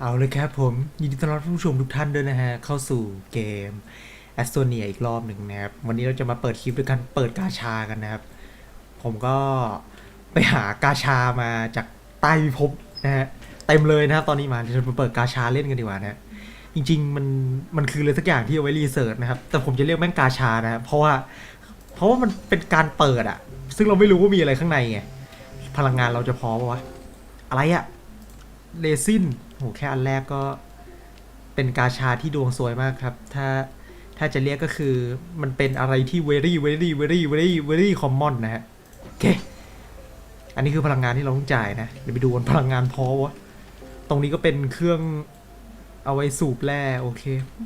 เอาเลยครับผม ยินดีต้อนรับผู้ชมทุกท่านด้วยนะฮะ เข้าสู่เกมแอสโตเนียอีกรอบหนึ่งนะครับ วันนี้เราจะมาเปิดคลิปด้วยการเปิดกาชากันนะครับ ผมก็ไปหากาชามาจากใต้พิภพนะฮะ เต็มเลยนะครับตอนนี้มาเดี๋ยวเรามาเปิดกาชาเล่นกันดีกว่านะ จริง ๆ มันมันคืออะไรสักอย่างที่เอาไว้รีเสิร์ชนะครับ แต่ผมจะเรียกแม่งกาชานะครับเพราะว่า เพราะว่ามันเป็นการเปิดอะซึ่งเราไม่รู้ว่ามีอะไรข้างในไงพลังงานเราจะพอปะวะอะไรอะเรซิน โหแค่อันแรกก็เป็นกาชาที่ดวงสวยมากครับ ถ้าถ้าจะเรียกก็คือมันเป็นอะไรที่ very very very very very common นนะฮะโอเค อันนี้คือพลังงานที่เราต้องจ่ายนะ เดี๋ยวไปดูกันพลังงานพอวะ ตรงนี้ก็เป็นเครื่องเอาไว้สูบแร่โอเค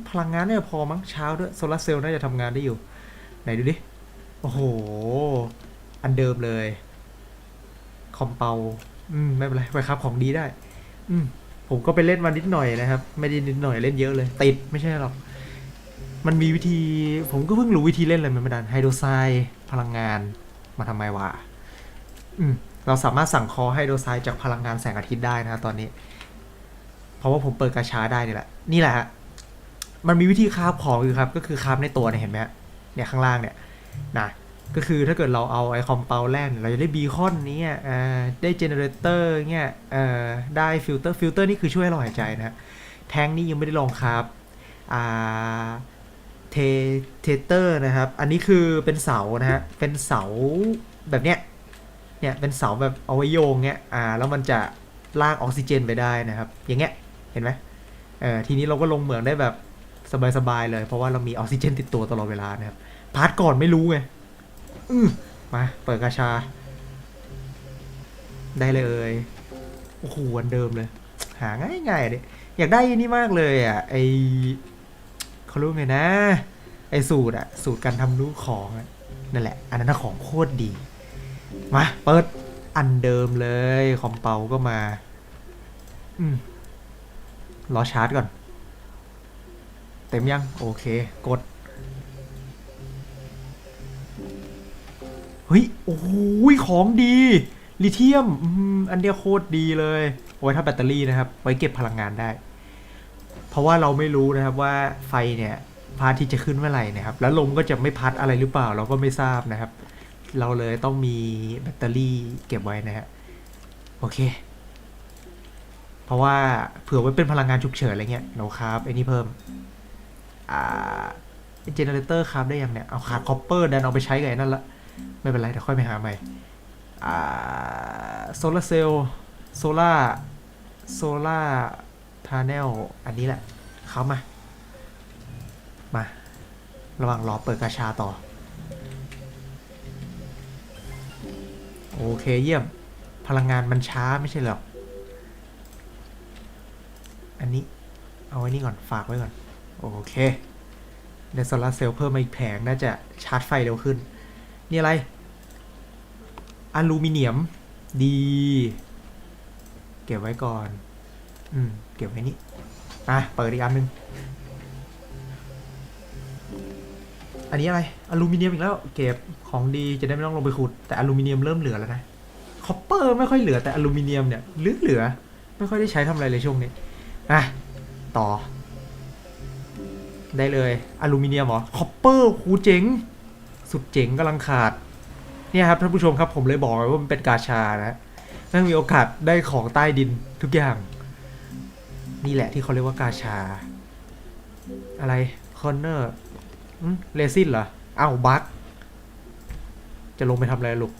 พลังงานเนี่ยพอมั้งเช้าด้วยโซลาร์เซลล์น่าจะทำงานได้อยู่ ไหนดูดิ โอ้โห อันเดิมเลย คอมเปา อืม ไม่เป็นไร ไปครับของดีได้ อืม ผมก็ไปเล่นมานิดหน่อยนะครับ ไม่ได้นิดหน่อยเล่นเยอะเลย ติดไม่ใช่หรอก มันมีวิธี ผมก็เพิ่งรู้วิธีเล่นเลยมันม่ดันไฮโดรไซด์พลังงานมาทำไมวะอืมเราสามารถสั่งคอไฮโดรไซด์จากพลังงานแสงอาทิตย์ได้นะตอนนี้ เพราะว่าผมเปิดกระชาได้นี่แหละ นี่แหละฮะมันมีวิธีคาฟของอยู่ครับ ก็คือคาฟในตัวเนี่ยเห็นไหมฮะเนี่ยข้างล่างเนี่ยนะ ก็คือถ้าเกิดเราเอาไอคอมเปาแรกเนี่ยเราจะได้บีคอนนี้ยอ่าได้เจเนเรเตอร์เงี้ยอ่อได้ฟิลเตอร์ฟิลเตอร์นี่คือช่วยให้เราหายใจนะแทงนี่ยังไม่ได้ลองครับอ่าเทเทเตอร์นะครับ อันนี้คือเป็นเสานะฮะเป็นเสาแบบเนี้ยเนี่ยเป็นเสาแบบเอาไว้โยงเงี้ยอ่าแล้วมันจะลากออกซิเจนไปได้นะครับ อย่างเงี้ยเห็นไหมเออทีนี้เราก็ลงเหมืองได้แบบสบายๆเลย เพราะว่าเรามีออกซิเจนติดตัวตลอดเวลานะครับพาร์ทก่อนไม่รู้ไง อืมมา เปิดกาชา ได้เลยโอ้โหวันเดิมเลย หาง่ายง่ายๆเลยอยากได้นนี้มากเลยอะไอเขารู้ไงนะ ไอสูตรอะ สูตรการทำรู้ของนั่นแหละ อันนั้นของโคตรดี มา เปิดอันเดิมเลยคอมเปาก็มา อืมรอชาร์จก่อน เต็มยัง โอเค กด ฮ้ย โอ้โหของดี ลิเทียม อันเดียโคตรดีเลยไว้ถ้าแบตเตอรี่นะครับ ไว้เก็บพลังงานได้ เพราะว่าเราไม่รู้นะครับว่าไฟเนี่ยพาทิตย์จะขึ้นเมื่อไหร่นะครับ แล้วลมก็จะไม่พัดอะไรหรือเปล่า เราก็ไม่ทราบนะครับ เราเลยต้องมีแบตเตอรี่เก็บไว้นะฮะ โอเค เพราะว่าเผื่อไว้เป็นพลังงานฉุกเฉินอะไรเงี้ยเราครับไอ้นี่เพิ่ม อ่าเจเนเรเตอร์ครับได้ยังเนี่ย เอาขาดคอปเปอร์ดันเอาไปใช้กับไอ้นั่นละ ไม่เป็นไรเดี๋ยวค่อยไปหาใหม่โซลาเซลล์โซล่าโซล่าพาเนลอันนี้แหละ เข้ามา มา ระหว่างรอเปิดกาชาต่อ โอเคเยี่ยม พลังงานมันช้าไม่ใช่หรอ อันนี้ เอาไว้นี่ก่อนฝากไว้ก่อน โอเคได้โซลาร์เซลล์เพิ่มมาอีกแผงน่าจะชาร์จไฟเร็วขึ้น นี่อะไร อลูมิเนียม ดี เก็บไว้ก่อน อืม เก็บไว้นี่อะเปิดอีกอันหนึ่งอันนี้อะไร อลูมิเนียมอีกแล้ว เก็บของดีจะได้ไม่ต้องลงไปขุด แต่อลูมิเนียมเริ่มเหลือแล้วนะ คอปเปอร์ไม่ค่อยเหลือแต่อลูมิเนียมเนี่ยเหลือเหลือ ไม่ค่อยได้ใช้ทำอะไรเลยช่วงนี้ อะ ต่อ ได้เลย อลูมิเนียมเหรอ คอปเปอร์คูเจ๋ง สุดเจ๋งกำลังขาด เนี่ยครับท่านผู้ชมครับผมเลยบอกไว้ว่ามันเป็นกาชานะนั่งมีโอกาสได้ของใต้ดินทุกอย่าง นี่แหละที่เขาเรียกว่ากาชา อะไรคอนเนอร์เลซินเหรออ้าวบักจะลงไปทำอะไรลูก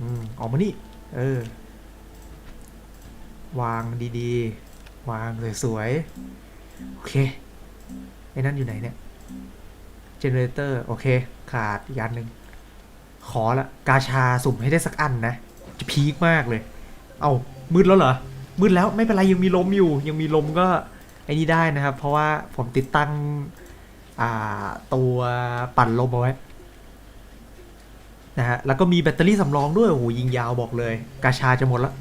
อืมออกมานี่ เออ วางดีๆ วางสวยๆ โอเค ไอ้นั่นอยู่ไหนเนี่ย เจเนเรเตอร์ โอเค ขาดอีกอันหนึ่งขอละ กาชาสุ่มให้ได้สักอันนะ จะพีคมากเลย เอามืดแล้วเหรอ มืดแล้วไม่เป็นไร ยังมีลมอยู่ ยังมีลมก็ไอ้นี่ได้นะครับ เพราะว่าผมติดตั้งตัวปั่นลมเอาไว้นะฮะแล้วก็มีแบตเตอรี่สำรองด้วย โอ้โห ยิงยาวบอกเลย กาชาจะหมดละ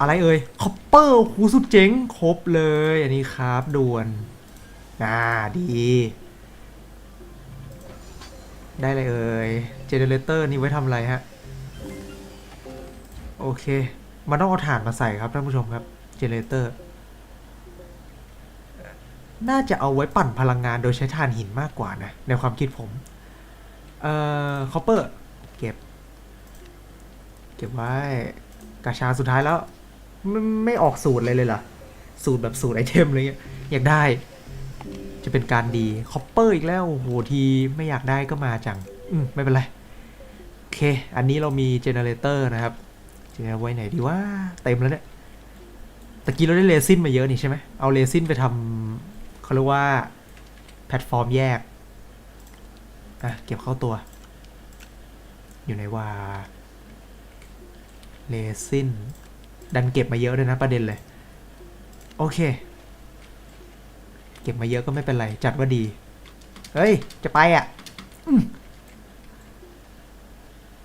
อะไรเอ่ยคอปเปอร์หูสุดเจ๋ง ครบเลย อันนี้ครับด่วน อ่าดี ได้เลยเอ่ยเจเนเรเตอร์นี่ไว้ทำอะไรฮะ โอเค มันต้องเอาถ่านมาใส่ครับท่านผู้ชมครับเจเนเรเตอร์ น่าจะเอาไว้ปั่นพลังงานโดยใช้ถ่านหินมากกว่านะ ในความคิดผม เอ่อคอปเปอร์เก็บ เก็บไว้กาชาสุดท้ายแล้ว ไม่ไม่ออกสูตรเลยเลยเหรอ สูตรแบบสูตรไอเทมอะไรเงี้ยอยากได้ จะเป็นการดีคอปเปอร์อีกแล้วโหทีไม่อยากได้ก็มาจัง อืม ไม่เป็นไร โอเค อันนี้เรามีเจเนเรเตอร์นะครับจะเอาไว้ไหนดีว่าเต็มแล้วเนี่ยตะกี้เราได้เรซินมาเยอะนี่ใช่ไหมเอาเรซินไปทำเขาเรียกว่าแพลตฟอร์มแยกอะเก็บเข้าตัว อยู่ในว่าเรซินดันเก็บมาเยอะด้วยนะประเด็นเลย โอเค เก็บมาเยอะก็ไม่เป็นไร จัดว่าดี เฮ้ย จะไปอะ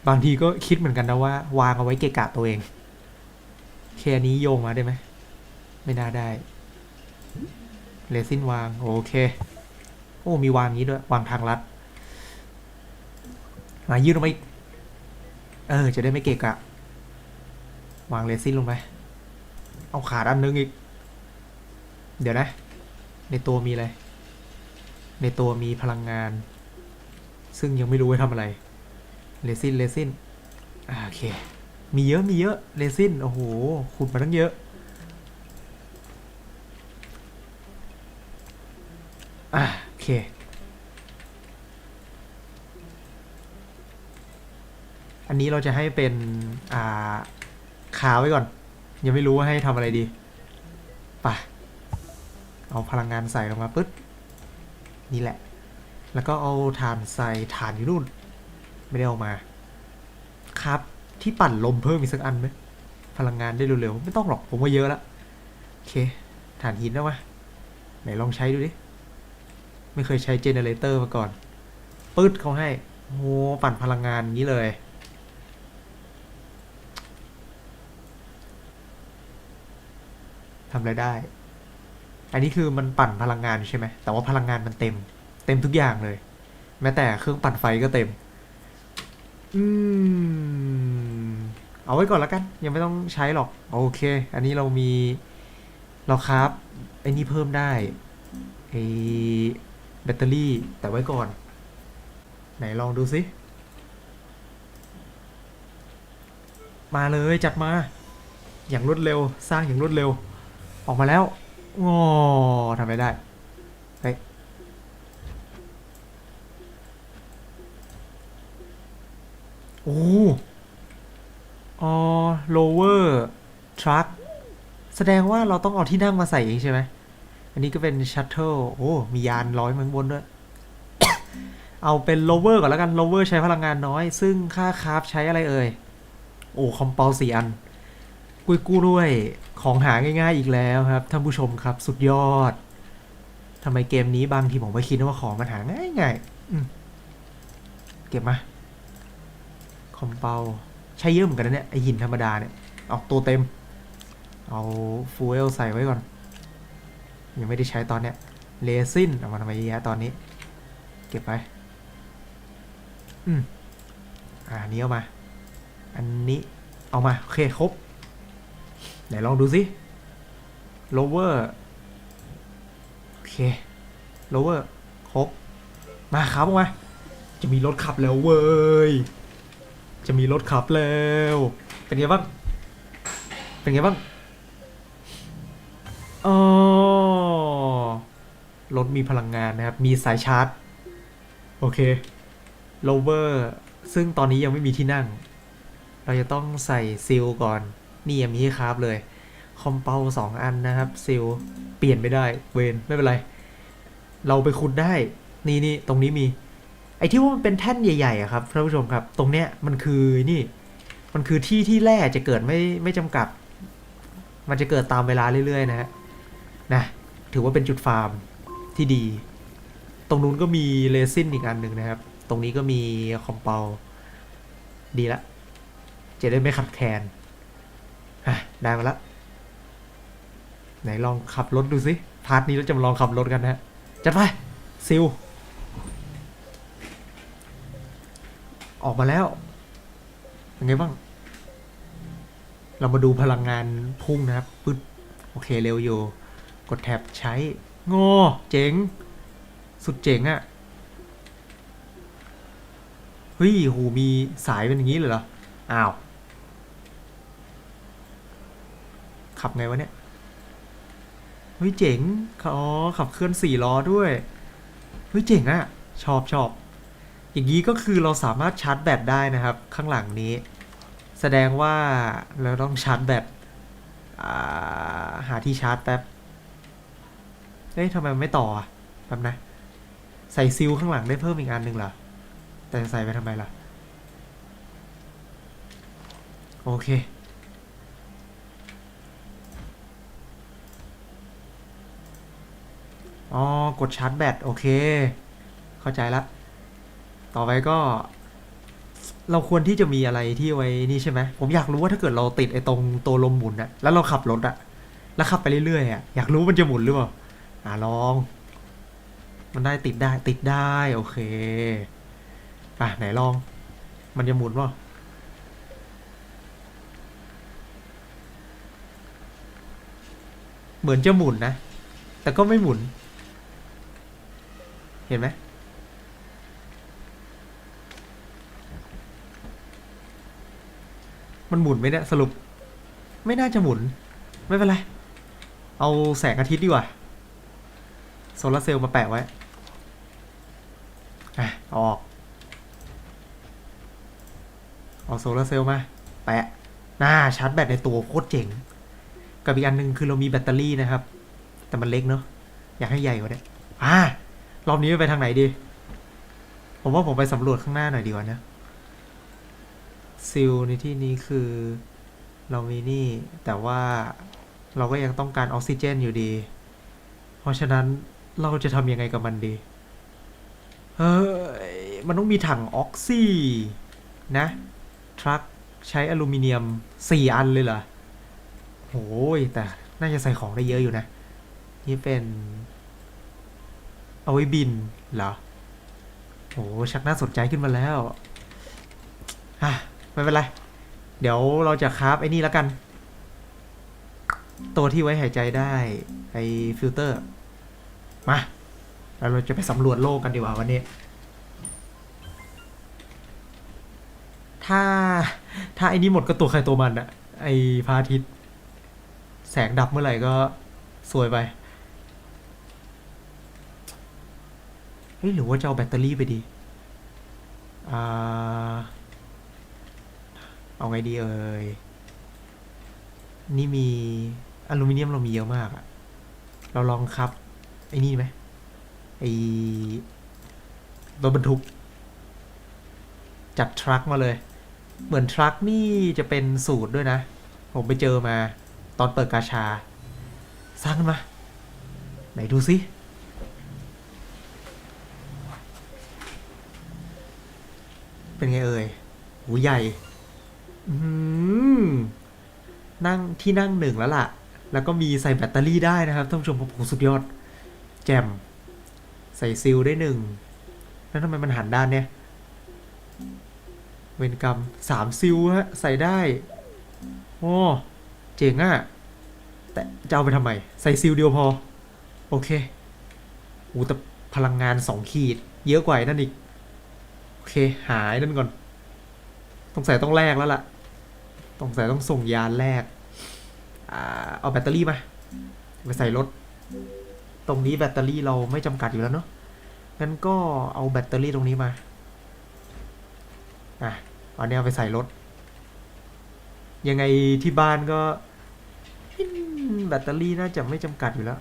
บางทีก็คิดเหมือนกันนะว่า วางเอาไว้เกะกะตัวเองแค่นี้โยงมาได้ไหม ไม่น่าได้เลซินวาง โอเค โอ้ มีวางงี้ด้วย วางทางลัดมายืดลงไปเออ จะได้ไม่เกะกะ วางเลซินลงไป เอาขาดอันนึงอีก เดี๋ยวนะ ในตัวมีอะไร ในตัวมีพลังงาน ซึ่งยังไม่รู้ไว้ทำอะไร เลซิน เลซิน โอเค มีเยอะ มีเยอะ เลซิน โอ้โห ขุดมาตั้งเยอะ อะโอเค อันนี้เราจะให้เป็น อ่า ขาไว้ก่อน ยังไม่รู้ว่าให้ทำอะไรดี ไป เอาพลังงานใส่ลงมาปึ๊ดนี่แหละ แล้วก็เอาถ่านใส่ถ่านอยู่นู่น ไม่ได้เอามา ครับ ที่ปั่นลมเพิ่มอีกสักอันไหมพลังงานได้เร็วๆไม่ต้องหรอกผมว่าเยอะแล้วโอเคถ่านหินนะวะไหนลองใช้ดูดิ ไม่เคยใช้เจเนเรเตอร์มาก่อนปึ๊ดเขาให้โอ้ปั่นพลังงานงนี้เลย ทำอะไรได้ อันนี้คือมันปั่นพลังงานใช่ไหม แต่ว่าพลังงานมันเต็ม เต็มทุกอย่างเลย แม้แต่เครื่องปั่นไฟก็เต็ม อืม เอาไว้ก่อนแล้วกัน ยังไม่ต้องใช้หรอก โอเค อันนี้เรามี เราครับไอ้นี่เพิ่มได้ไอ้แบตเตอรี่แต่ไว้ก่อน ไหนลองดูสิ มาเลยจัดมา อย่างรวดเร็วสร้างอย่างรวดเร็ว ออกมาแล้ว งอทำไม่ได้เฮ้ยโอ้ออ lower truck แสดงว่าเราต้องเอาที่นั่งมาใส่เองใช่ไหม อันนี้ก็เป็น shuttle โอ้ มียานร้อยมาข้างบนด้วย เอาเป็น lower ก่อนแล้วกัน lower ใช้พลังงานน้อย ซึ่งค่าคราฟใช้อะไรเอ่ย โอ้ คอมเปลสี่อัน กุยกู้ด้วย ของหาง่ายๆอีกแล้วครับท่านผู้ชมครับสุดยอดทำไมเกมนี้บางทีผมไม่คิดว่าของมันหาง่ายๆเก็บมาคอมเปลใช้เยอะเหมือนกันนะเนี่ยไอหินธรรมดาเนี่ยเอาตัวเต็ม เอาฟูเอลใส่ไว้ก่อน ยังไม่ได้ใช้ตอนเนี้ยเลซินเอามาทำไมเยอะตอนนี้ เก็บไปอืมอ่านนี้เอามา อันนี้เอามา โอเค ครบ ไหนลองดูสิ lower โอเค lower ครบมาครับออกมาจะมีรถขับแล้วเว้ย จะมีรถขับแล้ว เป็นไงบ้าง เป็นไงบ้างอ๋อรถมีพลังงานนะครับ มีสายชาร์จ โอเค lower ซึ่งตอนนี้ยังไม่มีที่นั่ง เราจะต้องใส่ซิลก่อน นี่ยังมีคราฟเลย คอมเปลสองอันนะครับซิลเปลี่ยนไม่ได้เวนไม่เป็นไร เราไปขุดได้ นี่นี่ตรงนี้มี ไอ้ที่ว่ามันเป็นแท่นใหญ่ๆอะครับท่านผู้ชมครับ ตรงเนี้ยมันคือนี่ มันคือที่ที่แร่จะเกิดไม่ไม่จำกัด มันจะเกิดตามเวลาเรื่อยๆ นะฮะนะถือว่าเป็นจุดฟาร์มที่ดี ตรงนู้นก็มีเลซินอีกอันหนึ่งนะครับ ตรงนี้ก็มีคอมเปลดีละ จะได้ไม่ขัดแคลน อะ ได้มาละ ไหนลองขับรถดูสิพาร์ทนี้เราจะมาลองขับรถกันนะจัดไปซิลออกมาแล้วเป็นไงบ้าง เรามาดูพลังงานพุ่งนะครับปึ๊ดโอเคเร็วอยู่ กดแท็บใช้โง่เจ๋ง สุดเจ๋งอะ่ะเฮ้ยโหมีสายเป็นอย่างนี้เลยเหรอ อ้าว ขับไงวะเนี่ยเฮ้ยเจ๋งอ๋อขับเคลื่อนสี่ล้อด้วยเฮ้ยเจ๋งอะชอบชอบอย่างนี้ก็คือเราสามารถชาร์จแบตได้นะครับ ข้างหลังนี้ แสดงว่าเราต้องชาร์จแบตาหาที่ชาร์จแป๊บเฮ้ยทำไมไม่ต่อแป๊บนะ ใส่ซิลข้างหลังได้เพิ่มอีกอันหนึ่งเหรอ แต่ใส่ไปทำไมล่ะ โอเค อ๋อ กดชาร์จแบต โอเค เข้าใจละ ต่อไปก็ เราควรที่จะมีอะไรที่ไว้นี่ใช่ไหม ผมอยากรู้ว่าถ้าเกิดเราติดไอ้ตรงตัวลมหมุนอะแล้วเราขับรถอะแล้วขับไปเรื่อยๆอะอยากรู้มันจะหมุนหรือเปล่า อ่าลอง มันได้ติดได้ติดได้ โอเค อะ ไหนลอง มันจะหมุนป่าเหมือนจะหมุนนะ แต่ก็ไม่หมุน เห็นไหมมันหมุนไหมเนี่ยสรุป ไม่น่าจะหมุน ไม่เป็นไร เอาแสงอาทิตย์ดีกว่าโซลาร์เซลล์มาแปะไว้อะอออกเอาโซลาร์เซลล์มา แปะหน้าชาร์จแบตในตัวโคตรเจ๋ง กับอีกอันหนึ่งคือเรามีแบตเตอรี่นะครับ แต่มันเล็กเนอะอยากให้ใหญ่กว่านี้อ่า รอบนี้ไปทางไหนดี ผมว่าผมไปสำรวจข้างหน้าหน่อยดีกว่านะซิลในที่นี้คือ เรามีนี่ แต่ว่าเราก็ยังต้องการออกซิเจนอยู่ดี เพราะฉะนั้นเราจะทำยังไงกับมันดี เฮ้ย มันต้องมีถังออกซินะ ทรัคใช้อลูมิเนียมสี่อันเลยเหรอโอ้ยแต่น่าจะใส่ของได้เยอะอยู่นะ นี่เป็น เอาไว้บินเหรอโอ้ชักน่าสนใจขึ้นมาแล้วอะไม่เป็นไร เดี๋ยวเราจะคราฟไอ้นี่แล้วกัน ตัวที่ไว้หายใจได้ ไอ้ฟิลเตอร์ มาแล้วเราจะไปสำรวจโลกกันดีกว่าวันนี้ ถ้าถ้าไอ้นี้หมดก็ตัวใครตัวมันอะไอ้พระอาทิตย์ แสงดับเมื่อไหร่ก็สวยไป เฮ้ยหรือว่าจะเอาแบตเตอรี่ไปดีอ่าเอาไงดีเอ่ย นี่มีอลูมิเนียมเรามีเยอะมากอะเราลองครับไอ้นี่ไหมไอ้รถบรรทุก จัดทรัคมาเลย เหมือนทรัคนี่จะเป็นสูตรด้วยนะ ผมไปเจอมาตอนเปิดกาชา สร้างขึ้นมา ไหนดูสิ เป็นไงเอ่ยหูใหญ่ อืมนั่งที่นั่งหนึ่งแล้วล่ะ แล้วก็มีใส่แบตเตอรี่ได้นะครับท่านผู้ชมโอ้โหสุดยอด แจ่มใส่ซิลได้หนึ่ง แล้วทำไมมันหันด้านเนี่ย เวนกรรมสามซิลฮะ ใส่ได้ โอ้เจ๋งอะ่ะแต่จะเอาไปทำไม ใส่ซิลเดียวพอ โอเคอ้แต่พลังงานสองขีด เยอะกว่านั่นอีก เคหายนั่นก่อนต้องใส่ต้องแลกแล้วล่ะต้องใส่ต้องส่งยานแรกอเอาแบตเตอรี่มาไปใส่รถ ตรงนี้แบตเตอรี่เราไม่จำกัดอยู่แล้วเนาะงั้นก็เอาแบตเตอรี่ตรงนี้มาอะเอาเนี้ยเอาไปใส่รถ ยังไงที่บ้านก็แบตเตอรี่น่าจะไม่จำกัดอยู่แล้ว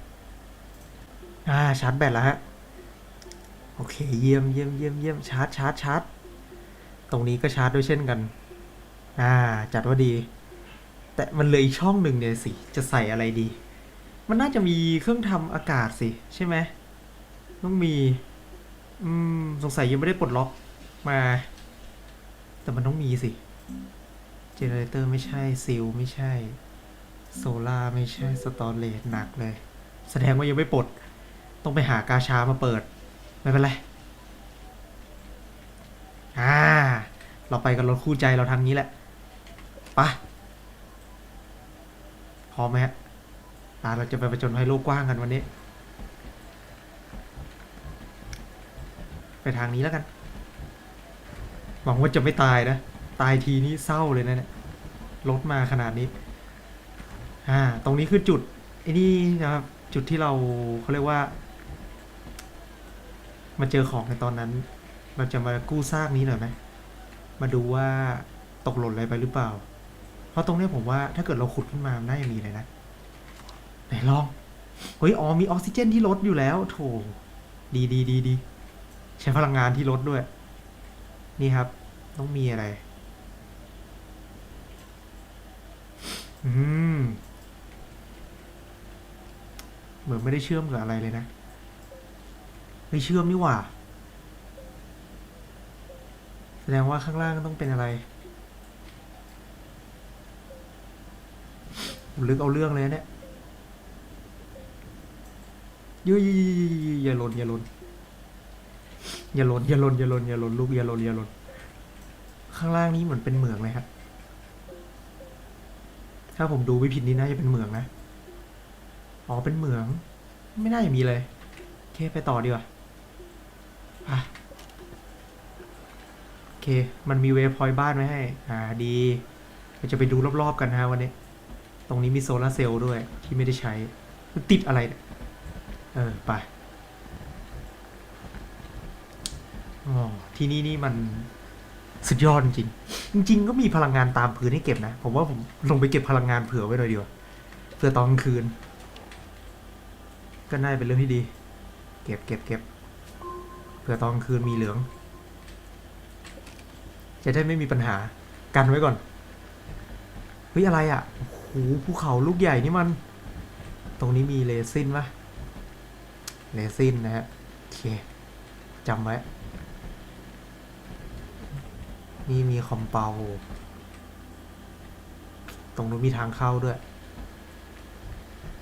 อ่าชาร์จแบตแล้วฮะ โอเค เยี่ยมเยี่ยมเยี่ยมเยี่ยมชาร์จชาร์จชาร์จตรงนี้ก็ชาร์จด้วยเช่นกัน อ่า จัดว่าดี แต่มันเลยอีกช่องหนึ่งเนี่ยสิ จะใส่อะไรดี มันน่าจะมีเครื่องทำอากาศสิ ใช่ไหมต้องมี อืม สงสัยยังไม่ได้ปลดล็อกมา แต่มันต้องมีสิ เจเนเรเตอร์ไม่ใช่ซิลไม่ใช่ โซล่าไม่ใช่สตอเรจหนักเลย แสดงว่ายังไม่ปลด ต้องไปหากาชามาเปิด ไม่เป็นไร อ่า เราไปกับรถคู่ใจเราทำงี้แหละปะพร้อมไหมฮะอ่าเราจะไปประจนภัยโลกกว้างกันวันนี้ ไปทางนี้แล้วกัน หวังว่าจะไม่ตายนะ ตายทีนี้เศร้าเลยนะเนี่ยรถมาขนาดนี้ อ่า ตรงนี้คือจุดไอ้นี่นะครับ จุดที่เราเขาเรียกว่า มาเจอของในตอนนั้น เราจะมากู้ซากนี้หน่อยไหมมาดูว่าตกหล่นอะไรไปหรือเปล่า เพราะตรงเนี้ยผมว่าถ้าเกิดเราขุดขึ้นมาน่าจะมีเลยนะ ไหนลอง เฮ้ย อ๋อ มีออกซิเจนที่รถอยู่แล้ว โถ ดีดีดีดี ใช้พลังงานที่รถด้วย นี่ครับ ต้องมีอะไร อืม เหมือนไม่ได้เชื่อมกับอะไรเลยนะ ไม่เชื่อมนี่หว่า แสดงว่าข้างล่างต้องเป็นอะไร ลึกเอาเรื่องเลยเนี่ยยุยอย่าหล่นอย่าหล่นอย่าหล่นอย่าหล่นอย่าหล่นอย่าหล่นลูกอย่าหล่นอย่าหล่นข้างล่างนี้เหมือนเป็นเหมืองเลยครับ ถ้าผมดูไม่ผิดนี่น่าจะเป็นเหมืองนะ อ๋อ เป็นเหมือง ไม่น่าจะมีเลย โอเค ไปต่อดีกว่า อะโอเค มันมีเวฟพอยต์บ้านไว้ให้ อ่าดีเราจะไปดูรอบๆกันนะฮะวันนี้ ตรงนี้มีโซลาเซลล์ด้วยที่ไม่ได้ใช้ มันติดอะไรเนี่ยเออ ไปอ๋อที่นี่นี่มันสุดยอดจริง จริง ๆ ก็มีพลังงานตามพื้นให้เก็บนะ ผมว่าผมลงไปเก็บพลังงานเผื่อไว้หน่อยดีกว่าเผื่อตอนกลางคืน ก็น่าจะเป็นเรื่องที่ดี เก็บเก็บเก็บ ผื่อตอนคืนมีเหลือง จะได้ไม่มีปัญหา กันไว้ก่อน เฮ้ย อะไรอะโอ้โหภูเขาลูกใหญ่นี่มัน ตรงนี้มีเรซินปะเรซินนะฮะ โอเคจำไว้ นี่มีคอมเปาตรงนู้นมีทางเข้าด้วย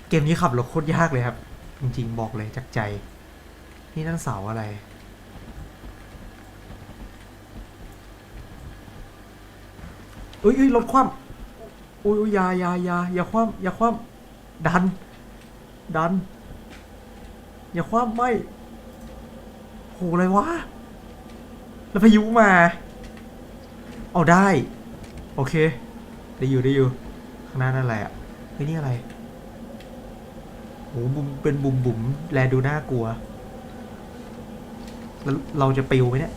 เกมนี้ขับรถโคตรยากเลยครับ จริงๆ บอกเลยจากใจ นี่นั่นเสาอะไร เอ้ยเอ้ยรถคว่ำอุ้ยอุ้ยอยาอยาอยาอย่าคว่ำอย่าคว่ำดัน ดัน อย่าคว่ำไม่โหอะไรวะ แล้วพายุมา เอาได้ โอเค ได้อยู่ได้อยู่ ข้างหน้านั่นอะไรอะเฮ้ยนี่อะไรโหบุมเป็นบุมบุ๋มแลดูน่ากลัว แล้วเราจะปิวไหมเนี่ย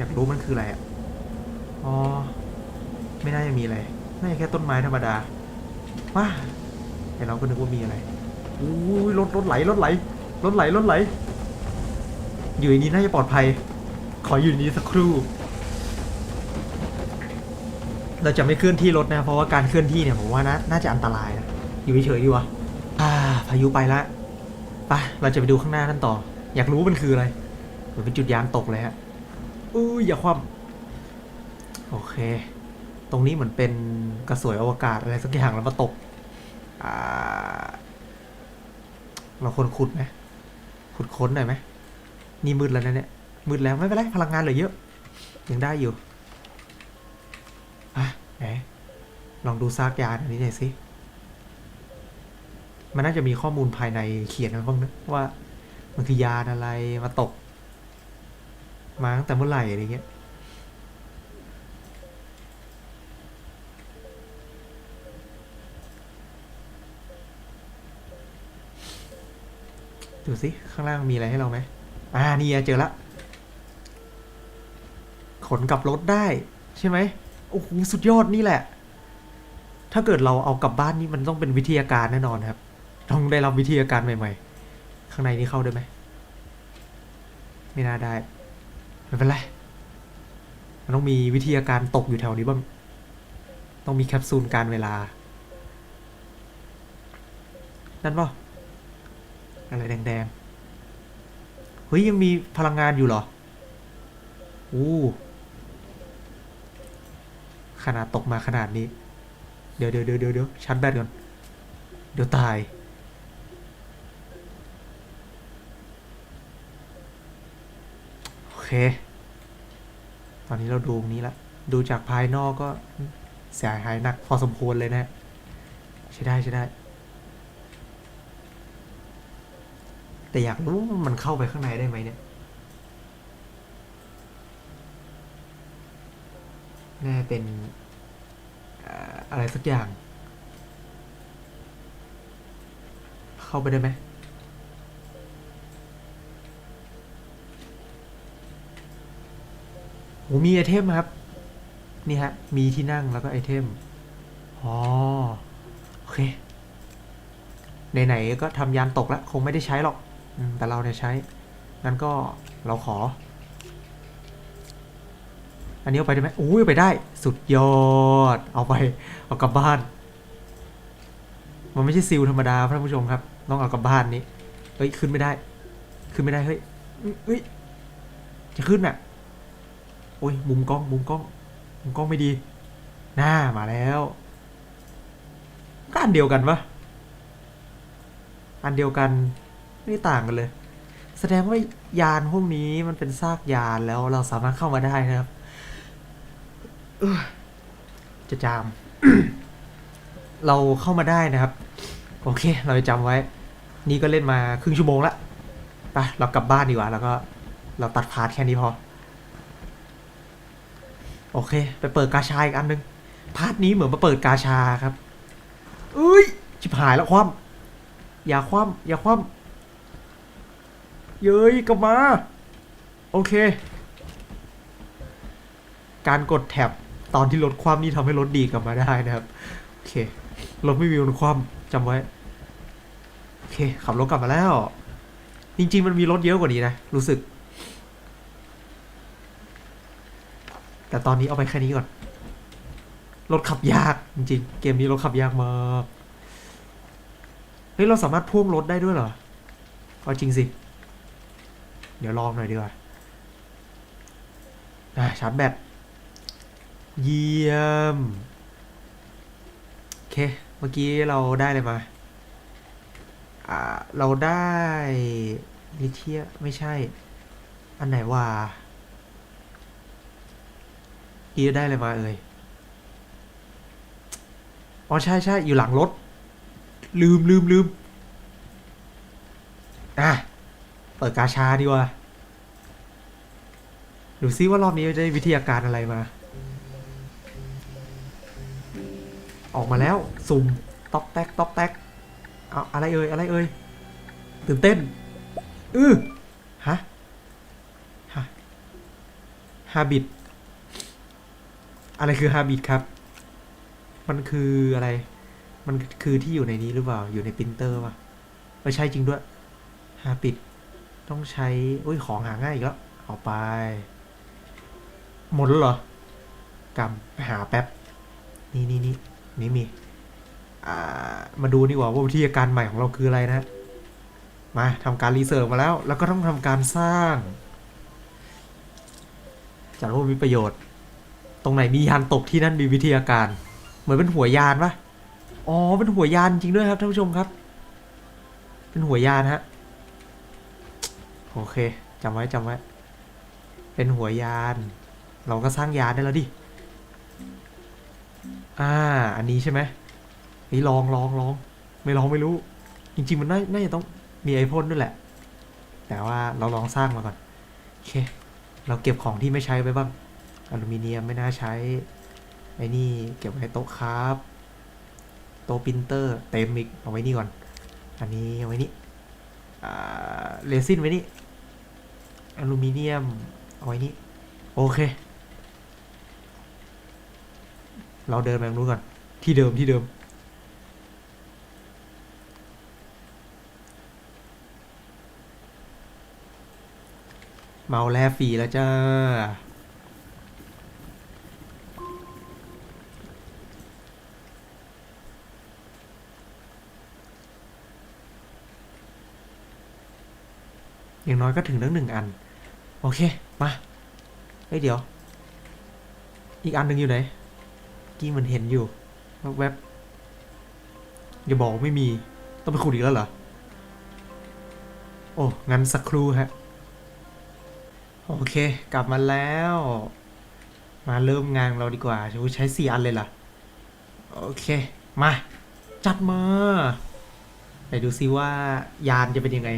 อยากรู้มันคืออะไรอะ อ๋อ ไม่น่าจะมีอะไร น่าจะแค่ต้นไม้ธรรมดา ว้าแต่เราก็นึกว่ามีอะไรอู้ยรถรถไหลรถไหลรถไหลรถไหล อยู่ในนี้น่าจะปลอดภัย ขออยู่ในนี้สักครู่ เราจะไม่เคลื่อนที่รถนะ เพราะว่าการเคลื่อนที่เนี่ยผมว่านะน่าจะอันตรายนะ อยู่เฉยๆดีวะอ่าพายุไปละไปเราจะไปดูข้างหน้ากันต่อ อยากรู้มันคืออะไร เหมือนเป็นจุดยางตกเลยฮะ อุ้ยอย่าคว่ำโอเค ตรงนี้เหมือนเป็นกระสวยอวกาศอะไรสักอย่างแล้วมาตกอ่าเราควรขุดไหมขุดค้นหน่อยไหมนี่มืดแล้วนะเนี่ยมืดแล้วไม่เป็นไรพลังงานเหลือเยอะ ยังได้อยู่อะไหนลองดูซากยานอันนี้หน่อยสิมันน่าจะมีข้อมูลภายในเขียนไว้บ้างนะว่า มันคือยานอะไรมาตก มาตั้งแต่เมื่อไหร่อะไรเงี้ยดูสิข้างล่างมีอะไรให้เราไหมอ่านี่เจอละ ขนกลับรถได้ ใช่ไหมโอ้โหสุดยอดนี่แหละ ถ้าเกิดเราเอากลับบ้านนี่มันต้องเป็นวิทยาการแน่นอนครับ ต้องได้รับวิทยาการใหม่ ๆ ข้างในนี่เข้าได้ไหม ไม่น่าได้ ไม่เป็นไร มันต้องมีวิทยาการตกอยู่แถวนี้บ้าง ต้องมีแคปซูลการเวลา นั่นป่ะอะไรแดงๆ เฮ้ย ยังมีพลังงานอยู่เหรอ อู้ขนาดตกมาขนาดนี้ เดี๋ยวเดี๋ยวเดี๋ยวเดี๋ยวเดี๋ยวชันแบตก่อน เดี๋ยวตาย โอ เค ตอนนี้เราดูตรงนี้ละ ดูจากภายนอกก็เสียหายหนักพอสมควรเลยนะใช่ได้ใช่ได้ แต่อยากรู้มันเข้าไปข้างในได้ไหมเนี่ย น่าเป็นอะไรสักอย่าง เข้าไปได้ไหม โอ้มีไอเทมครับ นี่ฮะ มีที่นั่งแล้วก็ไอเทม อ๋อ โอเค ไหนๆก็ทำยานตกแล้ว คงไม่ได้ใช้หรอก แต่เราเนี่ยใช้ งั้นก็เราขอ อันนี้เอาไปได้ไหมอุ้ยไปได้ สุดยอด เอาไป เอากลับบ้าน มันไม่ใช่ซิลธรรมดาท่านผู้ชมครับ ต้องเอากลับบ้านนี้ เฮ้ย ขึ้นไม่ได้ ขึ้นไม่ได้ เฮ้ยเฮ้ย จะขึ้นน่ะ โอ้ยมุมกล้องมุมกล้องมุมกล้องไม่ดีหน้ามาแล้วก็อันเดียวกันปะอันเดียวกันไม่ต่างกันเลย แสดงว่ายานพวกนี้มันเป็นซากยานแล้วเราสามารถเข้ามาได้นะครับจะจามเราเข้ามาได้นะครับ โอเค เราจะจำไว้ นี่ก็เล่นมาครึ่งชั่วโมงละไปเรากลับบ้านดีกว่า แล้วก็เราตัดพาร์ทแค่นี้พอ โอเค ไปเปิดกาชาอีกอันหนึง พาร์ทนี้เหมือนมาเปิดกาชาครับเอ้ยชิบหายแล้วคว่ำอย่าคว่ำอย่าคว่ำเย้ยกลับมา โอเค การกดแท็บตอนที่รถคว่ำนี่ทำให้รถดีกลับมาได้นะครับ โอเค รถไม่มีวันคว่ำจำไว้ โอเค ขับรถกลับมาแล้ว จริง ๆ มันมีรถเยอะกว่านี้นะ รู้สึก แต่ตอนนี้เอาไปแค่นี้ก่อน รถขับยากจริงๆ เกมนี้รถขับยากมาก เฮ้ย เราสามารถพ่วงรถได้ด้วยเหรอ เอาจริงสิ เดี๋ยวลองหน่อยดีกว่าอ่าชาร์จแบต เยี่ยม โอเค เมื่อกี้เราได้อะไรมา อ่า เราได้ลิเทียไม่ใช่ อันไหนว่า กี้ได้อะไรมาเอ่ย อ๋อใช่ใช่อยู่หลังรถ ลืมลืมลืมอะ เปิดกาชาดีกว่า ดูซิว่ารอบนี้จะได้วิทยาการอะไรมา ออกมาแล้ว สุ่มต๊อกแตกต๊อกแตกเอาอะไรเอ่ย อะไรเอ่ย ตื่นเต้น อือฮะฮะฮาบิต อะไรคือฮาบิตครับ มันคืออะไร มันคือที่อยู่ในนี้หรือเปล่า อยู่ในปรินเตอร์ป่ะไม่ใช่จริงด้วยฮาบิตต้องใช้อุ้ยของหาง่ายอีกแล้วเอาไป หมดแล้วเหรอกำไปหาแป๊บ นี่นี่นี่นี่มีอ่ามาดูดีกว่าว่าวิธีการใหม่ของเราคืออะไรนะ มาทำการรีเสิร์ชมาแล้ว แล้วก็ต้องทำการสร้างจากว่ามีประโยชน์ ตรงไหนมียานตกที่นั่นมีวิทยาการ เหมือนเป็นหัวยานปะอ๋อเป็นหัวยานจริงด้วยครับท่านผู้ชมครับ เป็นหัวยานฮะโอเคจำไว้จำไว้ เป็นหัวยาน เราก็สร้างยานได้แล้วดิอ่า อันนี้ใช่ไหมนี่ลองลองลองไม่ลองไม่รู้ จริง ๆ มันน่าน่าจะต้องมีไอพ่นด้วยแหละ แต่ว่าเราลองสร้างมาก่อน โอเค เราเก็บของที่ไม่ใช้ไปบ้าง อลูมิเนียมไม่น่าใช้ ไอ้นี่เก็บไว้โต๊ะครับโต๊ะปรินเตอร์เต็มอีกเอาไว้นี่ก่อน อันนี้เอาไว้นี่เรซินไว้นี่อลูมิเนียมเอาไว้นี่โอเค เราเดินไปตรงนู้นก่อนที่เดิมที่เดิมเมาแลฟรีแล้วจ้า อย่างน้อยก็ถึงเรื่องหนึ่งอัน โอเค มาเฮ้ยเดี๋ยว อีกอันหนึ่งอยู่ไหนกี้มันเห็นอยู่แวบๆอย่าบอกไม่มี ต้องไปขุดอีกแล้วเหรอ โอ้ งั้นสักครู่ฮะ โอเค กลับมาแล้ว มาเริ่มงานเราดีกว่าจะใช้สี่อันเลยล่ะ โอเค มา จัดมา ไปดูซิว่ายานจะเป็นยังไง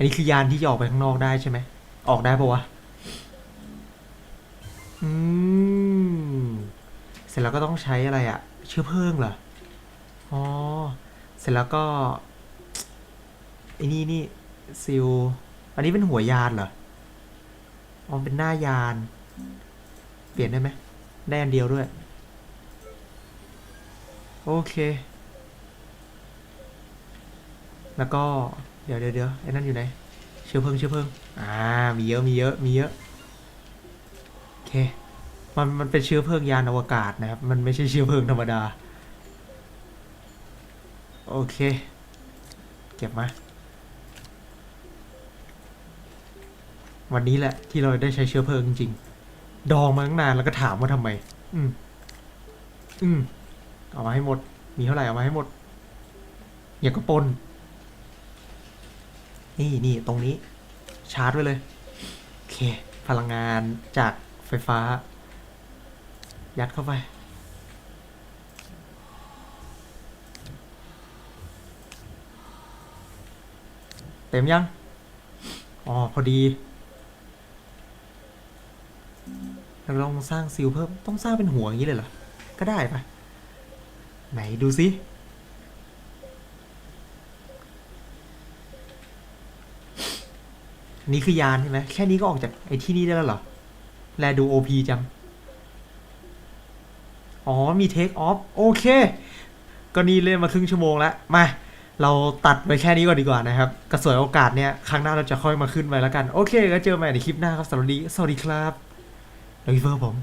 อันนี้คือยานที่จะออกไปข้างนอกได้ใช่ไหม ออกได้ปะวะ อืม เสร็จแล้วก็ต้องใช้อะไรอะเชื้อเพลิงเหรอ อ๋อ เสร็จแล้วก็ไอ้นี่นี่ซิล อันนี้เป็นหัวยานเหรอ อ๋อ เป็นหน้ายาน เปลี่ยนได้ไหม ได้อันเดียวด้วย โอเค แล้วก็ ดี๋ยวเดี๋ยวเดี๋ยวไอ้นั่นอยู่ไหน เชื้อเพลิงเชื้อเพลิง อ่า มีเยอะ มีเยอะ มีเยอะ โอเค มัน มันเป็นเชื้อเพลิงยานอวกาศนะครับ มันไม่ใช่เชื้อเพลิงธรรมดา โอเค เก็บมา วันนี้แหละที่เราได้ใช้เชื้อเพลิงจริงๆดองมาตั้งนานแล้วก็ถามว่าทำไม อืม อืม เอามาให้หมด มีเท่าไหร่เอามาให้หมด อย่ากระปน นี่นี่ตรงนี้ ชาร์จไว้เลย โอเค พลังงานจากไฟฟ้า ยัดเข้าไป เต็มยัง อ๋อ พอดีเราลองสร้างซิลเพิ่ม ต้องสร้างเป็นหัวอย่างนี้เลยเหรอ ก็ได้ปะไหนดูสิ นี่คือยานใช่ไหมแค่นี้ก็ออกจากไอ้ที่นี่ได้แล้วเหรอ แลดูโอพีจัง อ๋อมีเทคออฟโอเค ก็นี่เล่นมาครึ่งชั่วโมงแล้ว มา เราตัดไปแค่นี้ก่อนดีกว่านะครับ กระสวยโอกาสเนี่ย ครั้งหน้าเราจะค่อยมาขึ้นไปแล้วกัน โอเค ก็เจอใหม่ในคลิปหน้าครับสวัสดีสวัสดีครับแล้วพี่เฟิร์ผม